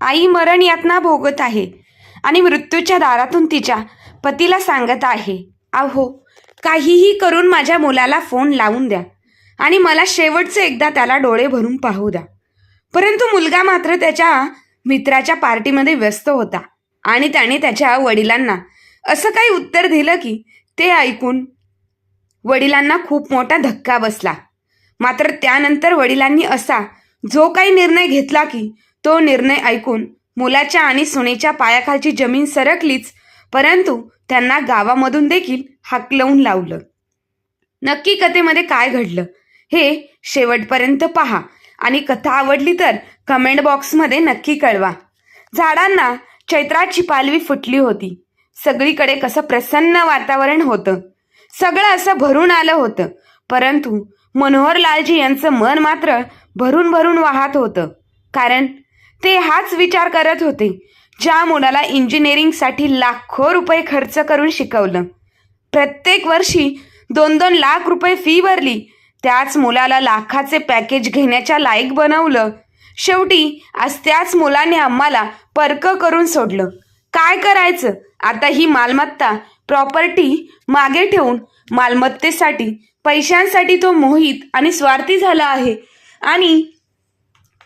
आई मरण यातना भोगत आहे आणि मृत्यूच्या दारातून तिच्या पतीला सांगत आहे अहो काहीही करून माझ्या मुलाला फोन लावून द्या आणि मला शेवटचं एकदा त्याला डोळे भरून पाहू द्या. परंतु मुलगा मात्र त्याच्या मित्राच्या पार्टीमध्ये व्यस्त होता आणि त्याने त्याच्या वडिलांना असं काही उत्तर दिलं की ते ऐकून वडिलांना खूप मोठा धक्का बसला. मात्र त्यानंतर वडिलांनी असा जो काही निर्णय घेतला की तो निर्णय ऐकून मुलाच्या आणि सुनेच्या पायाखालची जमीन सरकलीच परंतु त्यांना गावामधून देखील हाकलवून लावलं. नक्की कथेमध्ये काय घडलं हे शेवटपर्यंत पहा आणि कथा आवडली तर कमेंट बॉक्समध्ये नक्की कळवा. झाडांना चैत्राची पालवी फुटली होती. सगळीकडे कसं प्रसन्न वातावरण होतं. सगळं असं भरून आलं होतं परंतु मनोहर लालजी यांचं मन मात्र भरून भरून वाहत होतं. कारण ते हाच विचार करत होते ज्या मुलाला इंजिनिअरिंगसाठी लाखो रुपये खर्च करून शिकवलं. प्रत्येक वर्षी दोन दोन लाख रुपये फी भरली. त्याच मुलाला लाखाचे पॅकेज घेण्याच्या लायक बनवलं. शेवटी आज त्याच मुलाने आम्हाला परक करून सोडलं. काय करायचं? आता ही मालमत्ता प्रॉपर्टी मागे ठेवून मालमत्तेसाठी पैशांसाठी तो मोहित आणि स्वार्थी झाला आहे. आणि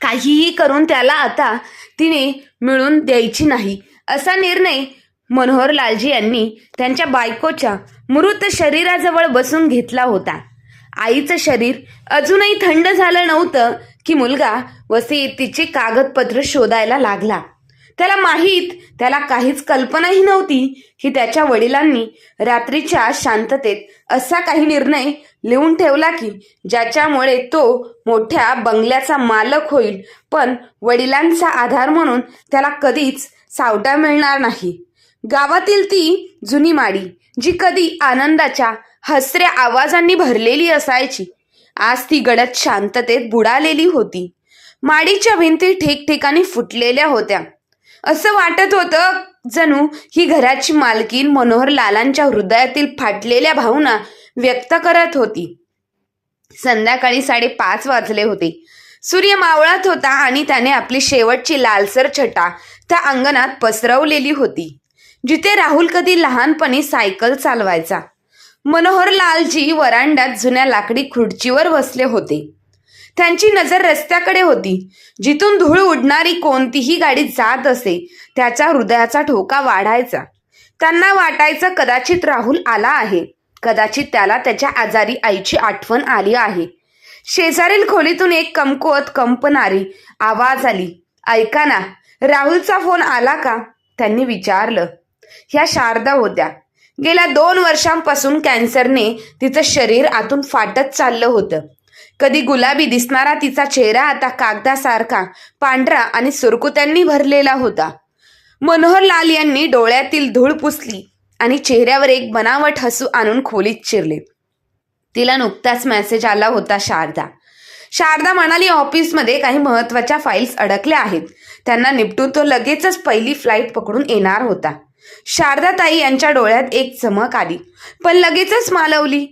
काहीही करून त्याला आता तिने मिळून द्यायची नाही. असा निर्णय मनोहर लालजी यांनी त्यांच्या बायकोच्या मृत शरीराजवळ बसून घेतला होता. आईचं शरीर अजूनही थंड झालं नव्हतं की मुलगा वसियतीचे कागदपत्र शोधायला लागला. त्याला माहीत त्याला काहीच कल्पनाही नव्हती की त्याच्या वडिलांनी रात्रीच्या शांततेत असा काही निर्णय लिहून ठेवला की ज्याच्यामुळे तो मोठ्या बंगल्याचा मालक होईल. पण वडिलांचा आधार म्हणून त्याला कधीच सावटा मिळणार नाही. गावातील ती जुनी माडी जी कधी आनंदाच्या हसऱ्या आवाजांनी भरलेली असायची आज ती गडद शांततेत बुडालेली होती. माडीच्या भिंती ठिकठिकाणी फुटलेल्या होत्या. असं वाटत होतं जणू ही घराची मालकीन मनोहर लालांच्या हृदयातील फाटलेल्या भावना व्यक्त करत होती. संध्याकाळी साडेपाच वाजले होते. सूर्य मावळत होता आणि त्याने आपली शेवटची लालसर छटा त्या अंगणात पसरवलेली होती जिथे राहुल कधी लहानपणी सायकल चालवायचा. मनोहर लालजी वरांड्यात जुन्या लाकडी खुर्चीवर बसले होते. त्यांची नजर रस्त्याकडे होती. जिथून धूळ उडणारी कोणतीही गाडी जात असे त्याच्या हृदयाचा ठोका वाढायचा. त्यांना वाटायचं कदाचित राहुल आला आहे. कदाचित त्याला त्याच्या आजारी आईची आठवण आली आहे. शेजारील खोलीतून एक कमकुवत कंपणारी आवाज आली. ऐका ना राहुलचा फोन आला का? त्यांनी विचारलं. ह्या शारदा होत्या. गेल्या दोन वर्षांपासून कॅन्सरने तिचं शरीर आतून फाटत चाललं होतं. कधी गुलाबी दिसणारा तिचा चेहरा आता कागदासारखा पांढरा आणि सुरकुत्यांनी भरलेला होता. मनोहर लाल यांनी डोळ्यातील धूळ पुसली आणि चेहऱ्यावर एक बनावट हसू आणून खोलीत शिरले तिला नुकताच मेसेज आला होता शारदा. शारदा म्हणाली ऑफिसमध्ये काही महत्त्वाच्या फाईल्स अडकल्या आहेत. त्यांना निपटून तो लगेचच पहिली फ्लाईट पकडून येणार होता. शारदा ताई यांच्या डोळ्यात एक चमक आली. पण लगेचच मालवली?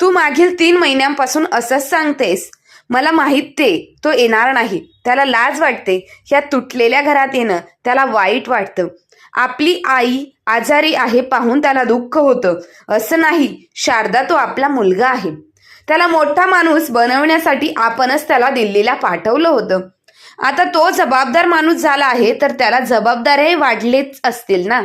तू मागील तीन महिन्यांपासून असंच सांगतेस. मला माहीत ते तो येणार नाही. त्याला लाज वाटते ह्या तुटलेल्या घरात येणं त्याला वाईट वाटतं. आपली आई आजारी आहे पाहून त्याला दुःख होतं. असं नाही शारदा तो आपला मुलगा आहे. त्याला मोठा माणूस बनवण्यासाठी आपणच त्याला दिल्लीला पाठवलं होतं. आता तो जबाबदार माणूस झाला आहे तर त्याला जबाबदाऱ्याही वाढलेच असतील ना?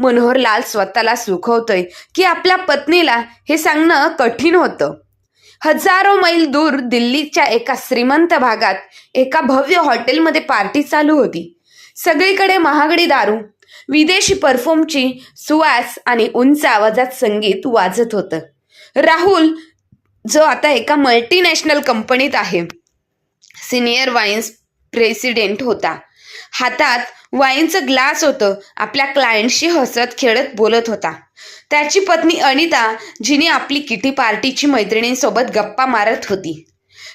मनोहर लाल स्वतःला सुखवतोय की आपल्या पत्नीला हे सांगणं कठीण होतं. हजारो मैल दूर दिल्लीच्या एका श्रीमंत भागात एका भव्य हॉटेलमध्ये पार्टी चालू होती. सगळीकडे महागडी दारू विदेशी परफ्यूमची सुवास आणि उंच आवाजात संगीत वाजत होतं. राहुल जो आता एका मल्टीनॅशनल कंपनीत आहे सिनियर वाईन्स प्रेसिडेंट होता. हातात वाईनचं ग्लास होतं. आपल्या क्लायंटशी हसत खेळत बोलत होता. त्याची पत्नी अनिता जिने आपली किटी पार्टीची मैत्रिणींसोबत गप्पा मारत होती.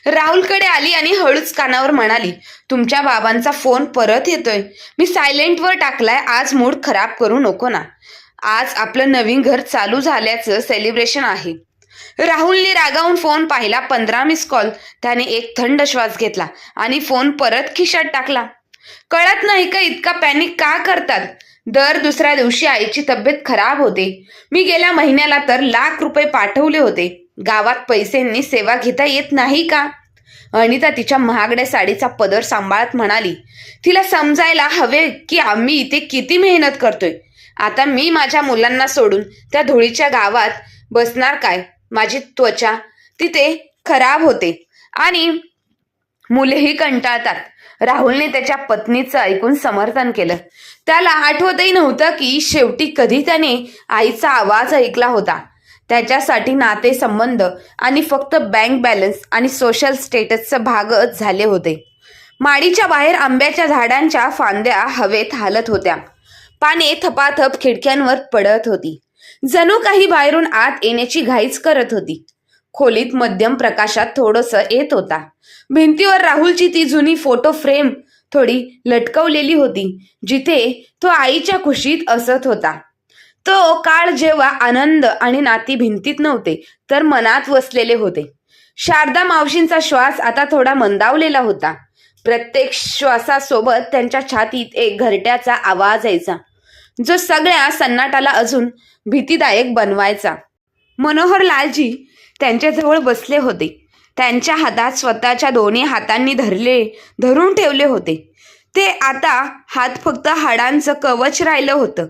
राहुलकडे आली आणि हळूच कानावर म्हणाली तुमच्या बाबांचा फोन परत येतोय. मी सायलेंटवर टाकलाय. आज मूड खराब करू नको ना. आज आपलं नवीन घर चालू झाल्याचं सेलिब्रेशन आहे. राहुलने रागावून फोन पाहिला. पंधरा मिस कॉल. त्याने एक थंड श्वास घेतला आणि फोन परत खिशात टाकला. कळत नाही का इतका पॅनिक का करतात? दर दुसऱ्या दिवशी आईची तब्येत खराब होते. मी गेल्या महिन्याला तर लाख रुपये पाठवले होते. गावात पैसेंनी सेवा घेता येत नाही का? अनिता तिच्या महागड्या साडीचा पदर सांभाळत म्हणाली तिला समजायला हवे की आम्ही इथे किती मेहनत करतोय. आता मी माझ्या मुलांना सोडून त्या धुळीच्या गावात बसणार काय? माझी त्वचा तिथे खराब होते आणि मुलेही कंटाळतात. राहुलने त्याच्या पत्नीचं ऐकून समर्थन केलं. त्याला आठवतही नव्हतं की शेवटी कधी त्याने आईचा आवाज ऐकला होता. त्याच्यासाठी नातेसंबंध आणि फक्त बँक बॅलन्स आणि सोशल स्टेटसचं भागच झाले होते. माडीच्या बाहेर आंब्याच्या झाडांच्या फांद्या हवेत हालत होत्या. पाने थपाथप खिडक्यांवर पडत होती. जणू काही बाहेरून आत येण्याची घाईच करत होती. खोलीत मध्यम प्रकाशात थोडंसं येत होता. भिंतीवर राहुलची ती जुनी फोटो फ्रेम थोडी लटकवलेली होती जिथे तो आईच्या खुशीत असत होता. तो काळ जेव्हा आनंद आणि नाती भिंतीत नव्हते तर मनात वसलेले होते. शारदा मावशींचा श्वास आता थोडा मंदावलेला होता. प्रत्येक श्वासासोबत त्यांच्या छातीत एक घरट्याचा आवाज यायचा जो सगळ्या सन्नाटाला अजून भीतीदायक बनवायचा. मनोहर लालजी त्यांच्याजवळ बसले होते. त्यांच्या हातात स्वतःच्या दोन्ही हातांनी धरले धरून ठेवले होते. ते आता हात फक्त हाडांचं कवच राहिलं होतं.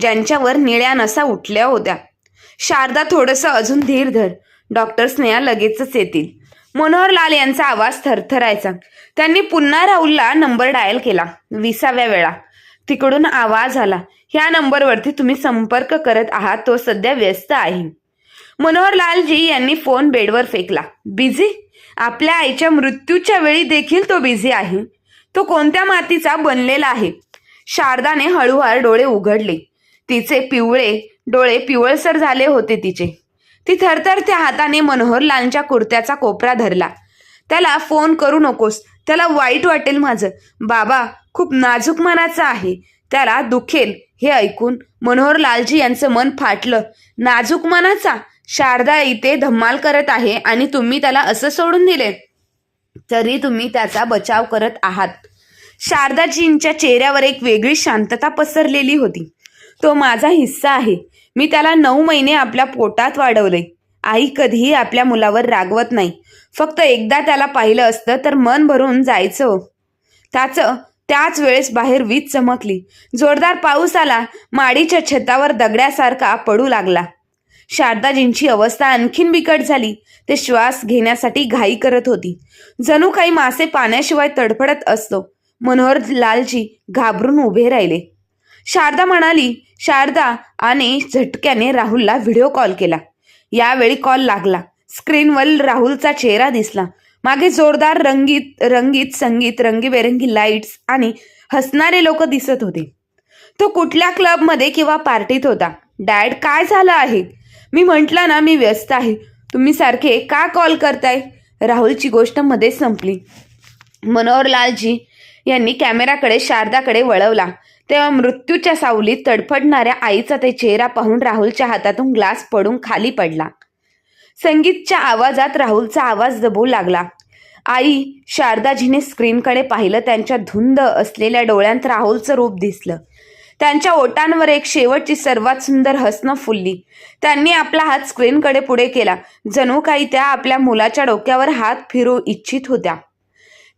ज्यांच्यावर निळ्या नसा उठल्या होत्या. शारदा थोडंसं अजून धीर धर. डॉक्टर स्नेहा लगेचच येतील. मनोहर लाल यांचा आवाज थरथरायचा. त्यांनी पुन्हा राहुलला नंबर डायल केला. विसाव्या वेळा. तिकडून आवाज आला. ह्या नंबरवरती तुम्ही संपर्क करत आहात. तो सध्या व्यस्त आहे. मनोहर लालजी यांनी फोन बेडवर फेकला. बिझी? आपल्या आईच्या मृत्यूच्या वेळी देखील तो बिझी आहे. तो कोणत्या मातीचा बनलेला आहे? शारदाने हळूवार डोळे उघडले. तिचे पिवळे डोळे पिवळसर झाले होते तिचे. ती थरथरत्या हाताने मनोहरलालच्या कुर्त्याचा कोपरा धरला. त्याला फोन करू नकोस. त्याला वाईट वाटेल माझं. बाबा खूप नाजूक मनाचा आहे. त्याला दुखेल. हे ऐकून मनोहरलालजी यांचं मन फाटलं. नाजूक मनाचा? शारदा इथे धम्माल करत आहे आणि तुम्ही त्याला असं सोडून दिले. तरी तुम्ही त्याचा बचाव करत आहात. शारदाजींच्या चेहऱ्यावर एक वेगळी शांतता पसरलेली होती. तो माझा हिस्सा आहे. मी त्याला नऊ महिने आपल्या पोटात वाढवले. आई कधीही आपल्या मुलावर रागवत नाही. फक्त एकदा त्याला पाहिलं असतं तर मन भरून जायचं. त्याचं त्याच वेळेस बाहेर वीज चमकली. जोरदार पाऊस आला. माडीच्या छतावर दगड्यासारखा पडू लागला. शारदाजींची अवस्था आणखीन बिकट झाली. ते श्वास घेण्यासाठी घाई करत होती. जणू काही मासे पाण्याशिवाय तडफडत असतो. मनोहर लालजी घाबरून उभे राहिले. शारदा म्हणाली शारदा आणि झटक्याने राहुलला व्हिडिओ कॉल केला. यावेळी कॉल लागला. स्क्रीनवर राहुलचा चेहरा दिसला. मागे जोरदार रंगीत रंगीत संगीत रंगीबेरंगी लाईट्स आणि हसणारे लोक दिसत होते. तो कुठल्या क्लबमध्ये किंवा पार्टीत होता. डॅड काय झालं आहे? मी म्हटलं ना मी व्यस्त आहे. तुम्ही सारखे का कॉल करताय? राहुलची गोष्टमध्ये संपली. मनोहरलालजी यांनी कॅमेराकडे शारदाकडे वळवला. तेव्हा मृत्यूच्या सावलीत तडफडणाऱ्या आईचा ते चेहरा पाहून राहुलच्या हातातून ग्लास पडून खाली पडला. संगीतच्या आवाजात राहुलचा आवाज दबू लागला. आई शारदाजीने स्क्रीनकडे पाहिलं त्यांच्या धुंद असलेल्या डोळ्यांत राहुलचं रूप दिसलं. त्यांच्या ओटांवर एक शेवटची सर्वात सुंदर हसणं फुलली. त्यांनी आपला हात स्क्रीनकडे पुढे केला. जणू काही त्या आपल्या मुलाच्या डोक्यावर हात फिरू इच्छित होत्या.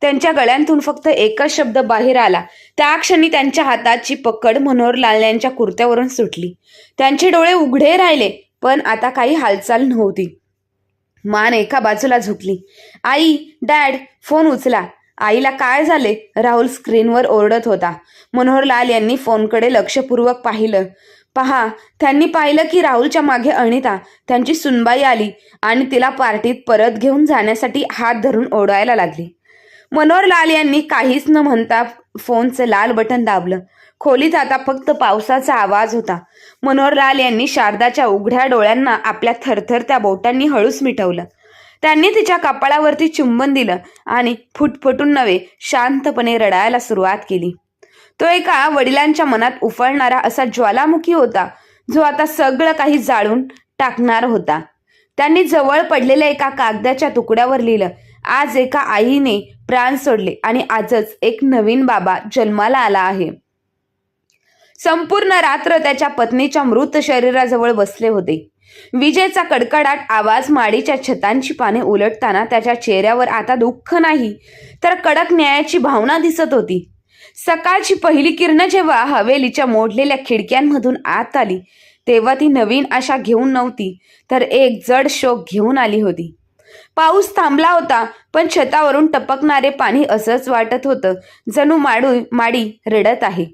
त्यांच्या गळ्यांतून फक्त एकच शब्द बाहेर आला. त्या क्षणी त्यांच्या हाताची पकड मनोहरलाल यांच्या कुर्त्यावरून सुटली. त्यांचे डोळे उघडे राहिले पण आता काही हालचाल नव्हती. मान एका बाजूला झुकली. आई डॅड फोन उचला. आईला काय झाले? राहुल स्क्रीनवर ओरडत होता. मनोहरलाल यांनी फोनकडे लक्षपूर्वक पाहिलं. पहा त्यांनी पाहिलं की राहुलच्या मागे अनिता त्यांची सुनबाई आली आणि तिला पार्टीत परत घेऊन जाण्यासाठी हात धरून ओढायला लागली. मनोहरलाल यांनी काहीच न म्हणता फोनचं लाल बटन दाबलं. खोलीत आता फक्त पावसाचा आवाज होता. मनोहरलाल यांनी शारदाच्या उघड्या डोळ्यांना आपल्या थरथरत्या बोटांनी हळूच मिटवलं. त्यांनी तिच्या कपाळावरती चुंबन दिलं आणि फुटफुटून नव्हे शांतपणे रडायला सुरुवात केली. तो एका वडिलांच्या मनात उफळणारा असा ज्वालामुखी होता जो आता सगळं काही जाळून टाकणार होता. त्यांनी जवळ पडलेल्या एका कागदाच्या तुकड्यावर लिहिलं आज एका आईने प्राण सोडले आणि आजच एक नवीन बाबा जन्माला आला आहे. संपूर्ण रात्र त्याच्या पत्नीच्या मृत शरीराजवळ बसले होते. विजेचा कडकडाट आवाज माडीच्या छतांची पाने उलटताना त्याच्या चेहऱ्यावर आता दुःख नाही तर कडक न्यायाची भावना दिसत होती. सकाळची पहिली किरणं जेव्हा हवेलीच्या मोडलेल्या खिडक्यांमधून आत आली तेव्हा ती नवीन आशा घेऊन नव्हती तर एक जड शोक घेऊन आली होती. पाऊस थांबला होता पण छतावरून टपकणारे पाणी असंच वाटत होतं जणू माडू माडी रडत आहे.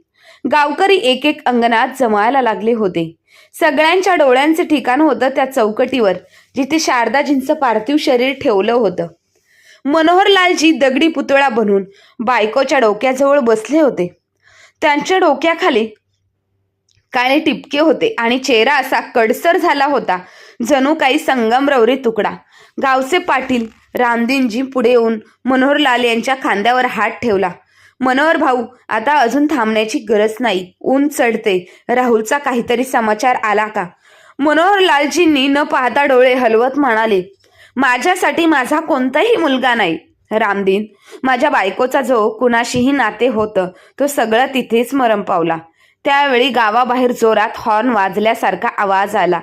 गावकरी एक एक अंगणात जमायला लागले होते. सगळ्यांच्या डोळ्यांचे ठिकाण होतं त्या चौकटीवर जिथे शारदाजींचं पार्थिव शरीर ठेवलं होतं. मनोहरलालजी दगडी पुतळा बनून बायकोच्या डोक्याजवळ बसले होते. त्यांच्या डोक्याखाली काळे टिपके होते आणि चेहरा असा कडसर झाला होता. जणू काही संगमरवरी तुकडा. गावचे पाटील रामदिनजी पुढे येऊन मनोहरलाल यांच्या खांद्यावर हात ठेवला. मनोहर भाऊ आता अजून थांबण्याची गरज नाही. ऊन चढते. राहुलचा काहीतरी समाचार आला का? मनोहर लालजींनी न पाहता डोळे हलवत म्हणाले माझ्यासाठी माझा कोणताही मुलगा नाही. रामदीन माझ्या बायकोचा जो कुणाशीही नाते होतं तो सगळं तिथेच मरम पावला. त्यावेळी गावाबाहेर जोरात हॉर्न वाजल्यासारखा आवाज आला.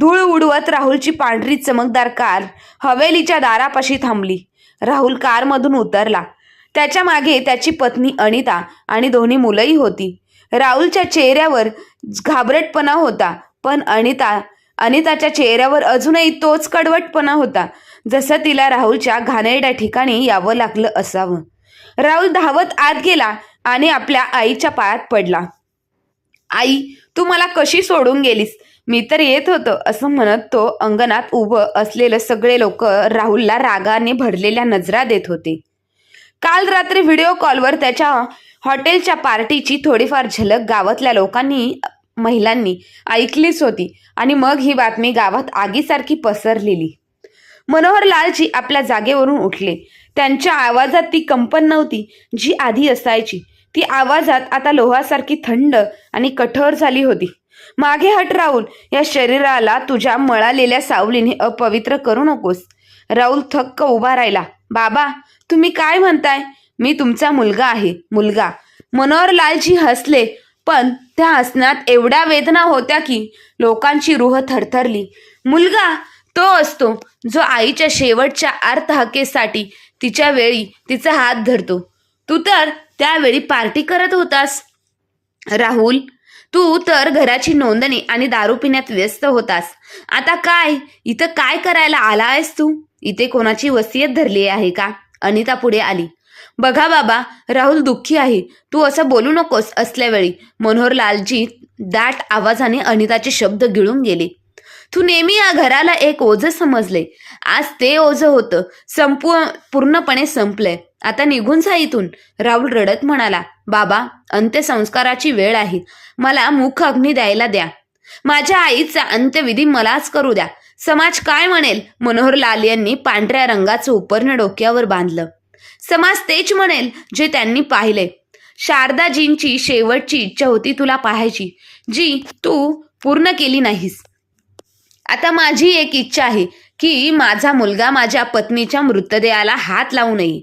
धूळ उडवत राहुलची पांढरी चमकदार कार हवेलीच्या दारापाशी थांबली. राहुल कारमधून उतरला. त्याच्यामागे त्याची पत्नी अनिता आणि दोन्ही मुलंही होती. राहुलच्या चेहऱ्यावर घाबरटपणा होता पण अनिता अनिताच्या चेहऱ्यावर अजूनही तोच कडवटपणा होता जसं तिला राहुलच्या घाणेरड्या ठिकाणी यावं लागलं असावं. राहुल धावत आत गेला आणि आपल्या आईच्या पायात पडला. आई तू मला कशी सोडून गेलीस? मी तर येत होतो असं म्हणत तो अंगणात उभं असलेलं सगळे लोक राहुलला रागाने भरलेल्या नजरा देत होते. काल रात्री व्हिडिओ कॉलवर त्याच्या हॉटेलच्या पार्टीची थोडीफार झलक गावातल्या लोकांनी महिलांनी ऐकलीच होती आणि मग ही बातमी गावात आगीसारखी पसरलेली. मनोहर लालजी आपल्या जागेवरून उठले. त्यांच्या आवाजात ती कंपन नव्हती जी आधी असायची. ती आवाजात आता लोहासारखी थंड आणि कठोर झाली होती. मागे हट राहुल या शरीराला तुझ्या मळालेल्या सावलीने अपवित्र करू नकोस. राहुल थक्क उभा राहिला. बाबा तुम्ही काय म्हणताय? मी तुमचा मुलगा आहे मुलगा. मनोहरलालजी हसले पण त्या हसण्यात एवढ्या वेदना होत्या की लोकांची रूह थरथरली. मुलगा तो असतो जो आईच्या शेवटच्या अर्थहकेसाठी तिच्या वेळी तिचा हात धरतो. तू तर त्यावेळी पार्टी करत होतास. राहुल तू तर घराची नोंदणी आणि दारू पिण्यात व्यस्त होतास. आता काय? इथं काय करायला आला आहेस तू? इथे कोणाची वसियत धरली आहे का? अनिता पुढे आली. बघा बाबा राहुल दुःखी आहे. तू असं बोलू नकोस असल्यावेळी. मनोहरलालजी दाट आवाजाने अनिताचे शब्द गिळून गेले. तू नेहमी या घराला एक ओझ समजले. आज ते ओझं होतं. संपू पूर्णपणे संपलंय. आता निघून जा इथून. राहुल रडत म्हणाला बाबा अंत्यसंस्काराची वेळ आहे. मला मुख अग्नी द्यायला द्या. माझ्या आईचा अंत्यविधी मलाच करू द्या. समाज काय म्हणेल? मनोहर लाल यांनी पांढऱ्या रंगाचं उपर्ण डोक्यावर बांधलं. समाज तेच म्हणेल जे त्यांनी पाहिले. शारदाजींची शेवटची इच्छा होती तुला पाहायची जी तू पूर्ण केली नाहीस. आता माझी एक इच्छा आहे की माझा मुलगा माझ्या पत्नीच्या मृतदेहाला हात लावू नये.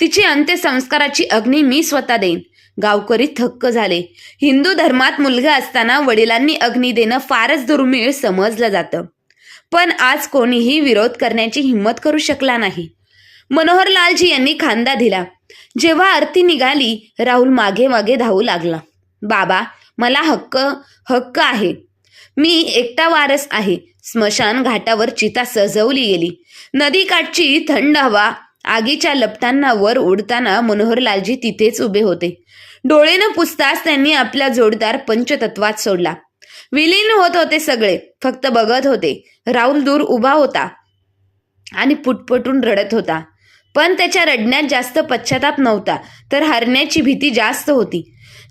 तिची अंत्यसंस्काराची अग्नी मी स्वतः देईन. गावकरी थक्क झाले. हिंदू धर्मात मुलगा असताना वडिलांनी अग्नी देणं फारच दुर्मिळ समजलं जातं. पण आज कोणीही विरोध करण्याची हिंमत करू शकला नाही. मनोहर लालजी यांनी खांदा दिला. जेव्हा आरती निघाली राहुल मागे मागे धावू लागला. बाबा मला हक्क हक्क आहे. मी एकटा वारस आहे. स्मशान घाटावर चिता सजवली गेली. नदीकाठची थंड हवा आगीच्या लपटांना वर उडताना मनोहरलालजी तिथेच उभे होते. डोळे न पुसताच त्यांनी आपला जोडदार पंचतत्वात सोडला. विलीन होत होते सगळे. फक्त बघत होते. राहुल दूर उभा होता आणि पुटपुटून रडत होता. पण त्याच्या रडण्यात जास्त पश्चाताप नव्हता तर हरण्याची भीती जास्त होती.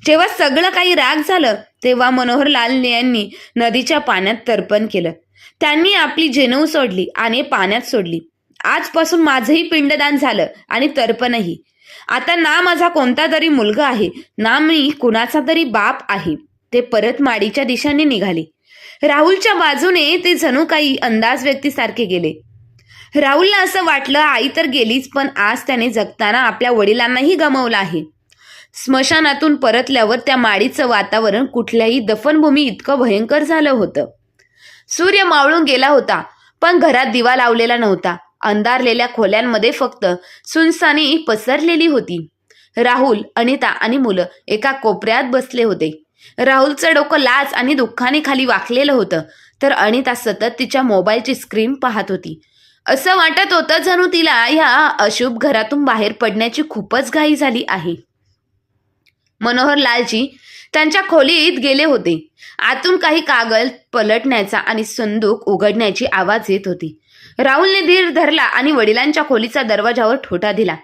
जेव्हा सगळं काही राग झालं तेव्हा मनोहरलाल यांनी नदीच्या पाण्यात तर्पण केलं. त्यांनी आपली जेनऊ सोडली आणि पाण्यात सोडली. आजपासून माझंही पिंडदान झालं आणि तर्पणही. आता ना माझा कोणता तरी मुलगा आहे ना मी कुणाचा तरी बाप आहे. ते परत माडीच्या दिशेने निघाले. राहुलच्या बाजूने ते जणू काही अंदाज व्यक्तीसारखे गेले. राहुलला असं वाटलं आई तर गेलीच पण आज त्याने जगताना आपल्या वडिलांनाही गमावलं आहे. स्मशानातून परतल्यावर त्या माडीचं वातावरण कुठल्याही दफनभूमी इतकं भयंकर झालं होतं. सूर्य मावळून गेला होता पण घरात दिवा लावलेला नव्हता. अंधारलेल्या खोल्यांमध्ये फक्त सुनसानी पसरलेली होती. राहुल अनिता आणि मुलं एका कोपऱ्यात बसले होते. राहुलचं डोकं लाच आणि दुःखाने खाली वाकलेलं होतं तर अनिता सतत तिच्या मोबाईलची स्क्रीन पाहत होती. असं वाटत होतं जणू तिला ह्या अशुभ घरातून बाहेर पडण्याची खूपच घाई झाली आहे. मनोहर लालजी त्यांच्या खोलीत गेले होते. आतून काही कागद पलटण्याचा आणि संदूक उघडण्याची आवाज येत होती. राहुलने धीर धरला आणि वडिलांच्या खोलीचा दरवाजावर ठोटा दिला.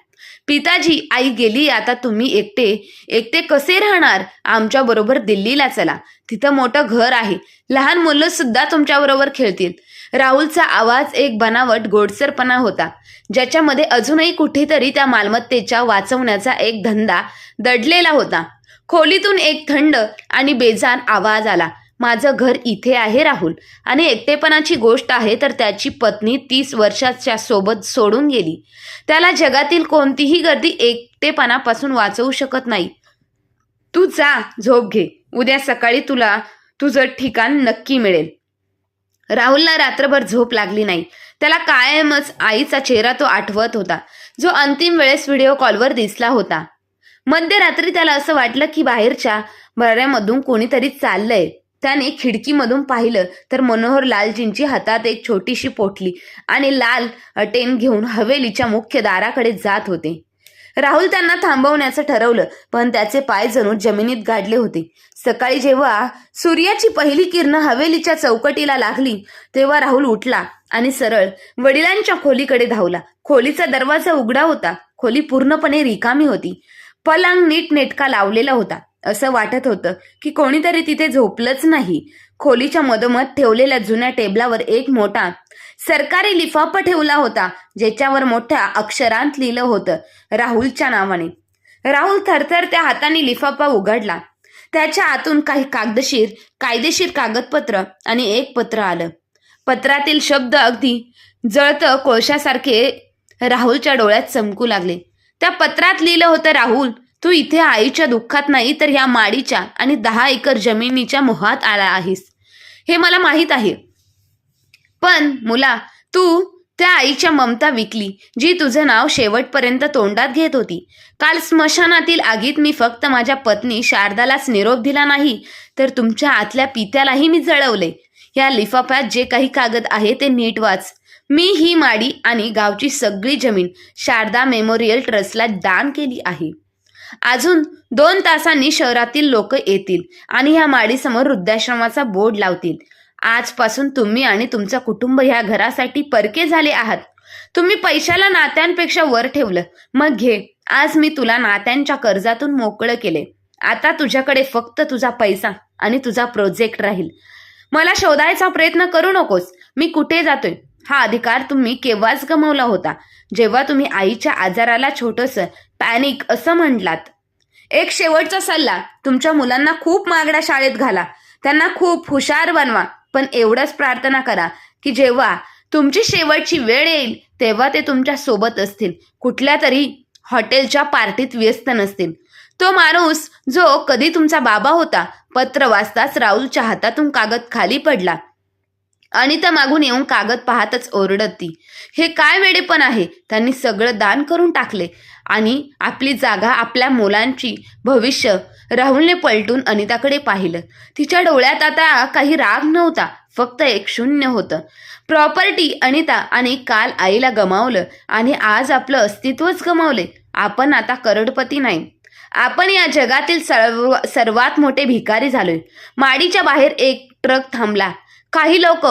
पिताजी आई गेली आता तुम्ही एकटे. एकटे कसे राहणार? आमच्या बरोबर दिल्लीला चला. तिथं मोठं घर आहे. लहान मुलं सुद्धा तुमच्या बरोबर खेळतील. राहुलचा आवाज एक बनावट गोडसरपणा होता. ज्याच्यामध्ये अजूनही कुठेतरी त्या मालमत्तेच्या वाचवण्याचा एक धंदा दडलेला होता. खोलीतून एक थंड आणि बेजान आवाज आला. माझं घर इथे आहे राहुल. आणि एकटेपणाची गोष्ट आहे तर त्याची पत्नी तीस वर्षाच्या सोबत सोडून गेली. त्याला जगातील कोणतीही गर्दी एकटेपणापासून वाचवू शकत नाही. तू जा झोप घे. उद्या सकाळी तुला तुझं ठिकाण नक्की मिळेल. राहुलला रात्रभर झोप लागली नाही. त्याला कायमच आईचा चेहरा तो आठवत होता जो अंतिम वेळेस व्हिडिओ कॉलवर दिसला होता. मध्यरात्री त्याला असं वाटलं की बाहेरच्या बऱ्यामधून कोणीतरी चाललंय. त्याने खिडकीमधून पाहिलं तर मनोहर लालजींची हातात एक छोटीशी पोटली आणि लाल अटेन घेऊन हवेलीच्या मुख्य दाराकडे जात होते. राहुल त्यांना थांबवण्याचं ठरवलं पण त्याचे पाय जणू जमिनीत गाडले होते. सकाळी जेव्हा सूर्याची पहिली किरण हवेलीच्या चौकटीला लागली तेव्हा राहुल उठला आणि सरळ वडिलांच्या खोलीकडे धावला. खोलीचा दरवाजा उघडा होता. खोली पूर्णपणे रिकामी होती. पलंग नीट नेटका लावलेला होता. असं वाटत होतं की कोणीतरी तिथे झोपलंच नाही. खोलीच्या मधोमध ठेवलेल्या जुन्या टेबलावर एक मोठा सरकारी लिफाफा ठेवला होता ज्याच्यावर मोठ्या अक्षरांत लिहिलं होतं राहुलच्या नावाने. राहुल थरथर त्या हाताने लिफाफा उघडला. त्याच्या आतून काही कागदशीर कायदेशीर कागदपत्र आणि एक पत्र आलं. पत्रातील शब्द अगदी जळत कोळशासारखे राहुलच्या डोळ्यात चमकू लागले. त्या पत्रात लिहिलं होतं राहुल तू इथे आईच्या दुःखात नाही तर ह्या माडीच्या आणि दहा एकर जमिनीच्या मोहात आला आहेस. हे मला माहीत आहे. पण मुला तू त्या आईच्या ममता विकली जी तुझं नाव शेवटपर्यंत तोंडात घेत होती. काल स्मशानातील आगीत मी फक्त माझ्या पत्नी शारदालाच निरोप दिला नाही तर तुमच्या आतल्या पित्यालाही मी जळवले. या लिफाफ्यात जे काही कागद आहे ते नीट वाच. मी ही माडी आणि गावची सगळी जमीन शारदा मेमोरियल ट्रस्टला दान केली आहे. अजून दोन तासांनी शहरातील लोक येतील आणि ह्या माडीसमोर वृद्धाश्रमाचा बोर्ड लावतील. आजपासून तुम्ही आणि तुमचं कुटुंब ह्या घरासाठी परके झाले आहात. तुम्ही पैशाला नात्यांपेक्षा वर ठेवलं. मग घे. आज मी तुला नात्यांच्या कर्जातून मोकळं केले. आता तुझ्याकडे फक्त तुझा पैसा आणि तुझा प्रोजेक्ट राहील. मला शोधायचा प्रयत्न करू नकोस. मी कुठे जातोय? हा अधिकार तुम्ही केव्हाच गमावला होता? जेव्हा तुम्ही आईच्या आजाराला छोटंसं पॅनिक असं म्हणलात. एक शेवटचा सल्ला तुमच्या मुलांना खूप मागड्या शाळेत घाला. त्यांना खूप हुशार बनवा. पण एवढंच प्रार्थना करा की जेव्हा तुमची शेवटची वेळ येईल तेव्हा ते तुमच्यासोबत असतील. कुठल्या तरी हॉटेलच्या पार्टीत व्यस्त नसतील. तो माणूस जो कधी तुमचा बाबा होता पत्र वाचताच राहुलच्या हातातून कागद खाली पडला. अनिता मागून येऊन कागद पाहतच ओरडत. ती हे काय वेडेपण आहे? त्यांनी सगळं दान करून टाकले. आणि आपली जागा आपल्या मुलांची भविष्य राहुलने पलटून अनिताकडे पाहिलं. तिच्या डोळ्यात आता काही राग नव्हता फक्त एक शून्य होतं. प्रॉपर्टी अनिता आणि काल आईला गमावलं आणि आज आपलं अस्तित्वच गमावले. आपण आता करोडपती नाही. आपण या जगातील सर्व सर्वात मोठे भिकारी झालोय. माडीच्या बाहेर एक ट्रक थांबला. काही लोक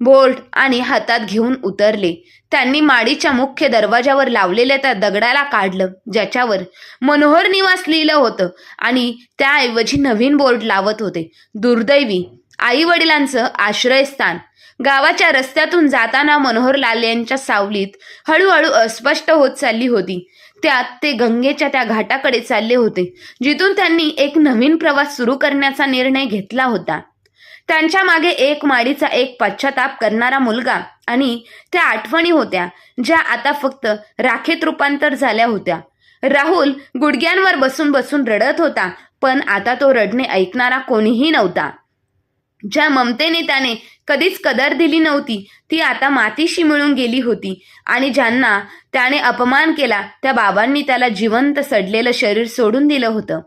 बोल्ट आणि हातात घेऊन उतरले. त्यांनी माडीच्या मुख्य दरवाजावर लावलेल्या त्या दगडाला काढलं ज्याच्यावर मनोहर निवास लिहिलं होतं आणि त्याऐवजी नवीन बोर्ड लावत होते. दुर्दैवी आई वडिलांचं आश्रयस्थान. गावाच्या रस्त्यातून जाताना मनोहर लाल यांच्या सावलीत हळूहळू अस्पष्ट होत चालली होती. त्यात ते गंगेच्या त्या घाटाकडे चालले होते जिथून त्यांनी एक नवीन प्रवास सुरू करण्याचा निर्णय घेतला होता. त्यांच्या मागे एक माडीचा एक पश्चाताप करणारा मुलगा आणि त्या आठवणी होत्या ज्या आता फक्त राखेत रूपांतर झाल्या होत्या. राहुल गुडघ्यांवर बसून बसून रडत होता पण आता तो रडणे ऐकणारा कोणीही नव्हता. ज्या ममतेने त्याने कधीच कदर दिली नव्हती ती आता मातीशी मिळून गेली होती आणि ज्यांना त्याने अपमान केला त्या बाबांनी त्याला जिवंत सडलेलं शरीर सोडून दिलं होतं.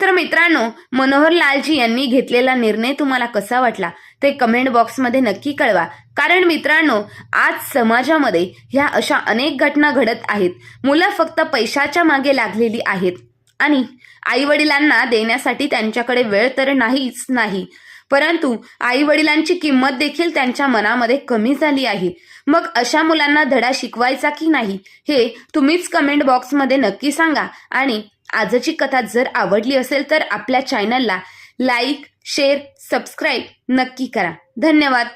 तर मित्रांनो मनोहर लालजी यांनी घेतलेला निर्णय तुम्हाला कसा वाटला? ते कमेंट बॉक्समध्ये नक्की कळवा. कारण मित्रांनो आज समाजामध्ये ह्या अशा अनेक घटना घडत आहेत. मुलं फक्त पैशाच्या मागे लागलेली आहेत. आणि आई वडिलांना देण्यासाठी त्यांच्याकडे वेळ तर नाहीच नाही. परंतु आई वडिलांची किंमत देखील त्यांच्या मनामध्ये कमी झाली आहे. मग अशा मुलांना धडा शिकवायचा की नाही हे तुम्हीच कमेंट बॉक्समध्ये नक्की सांगा. आणि आजची कथा जर आवडली असेल तर आपल्या चॅनलला लाईक शेअर सबस्क्राईब नक्की करा. धन्यवाद.